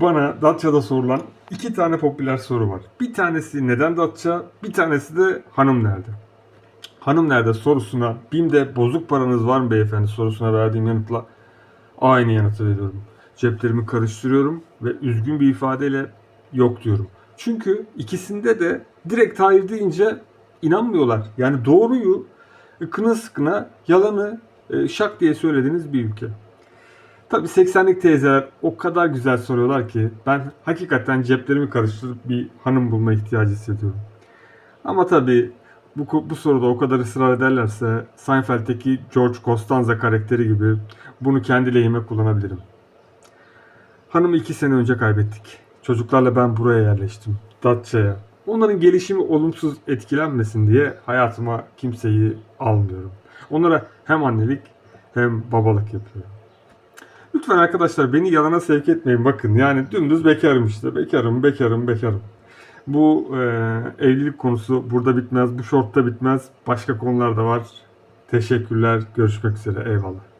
Bana Datça'da sorulan iki tane popüler soru var. Bir tanesi neden Datça, bir tanesi de hanım nerede? Hanım nerede sorusuna BİM'de bozuk paranız var mı beyefendi sorusuna verdiğim yanıtla aynı yanıtı veriyorum. Ceplerimi karıştırıyorum ve üzgün bir ifadeyle yok diyorum. Çünkü ikisinde de direkt hayır deyince inanmıyorlar. Yani doğruyu kına sıkına yalanı e, şak diye söylediğiniz bir ülke. Tabii 80'lik teyzeler o kadar güzel soruyorlar ki ben hakikaten ceplerimi karıştırıp bir hanım bulma ihtiyacı hissediyorum. Ama tabii bu, bu soruda o kadar ısrar ederlerse Seinfeld'deki George Costanza karakteri gibi bunu kendi lehime kullanabilirim. Hanımı iki sene önce kaybettik. Çocuklarla ben buraya yerleştim. Datça'ya. Onların gelişimi olumsuz etkilenmesin diye hayatıma kimseyi almıyorum. Onlara hem annelik hem babalık yapıyorum. Lütfen arkadaşlar beni yalana sevk etmeyin. Bakın yani dümdüz bekarım işte. Bekarım, bekarım, bekarım. Bu e, evlilik konusu burada bitmez. Bu şortta bitmez. Başka konular da var. Teşekkürler. Görüşmek üzere. Eyvallah.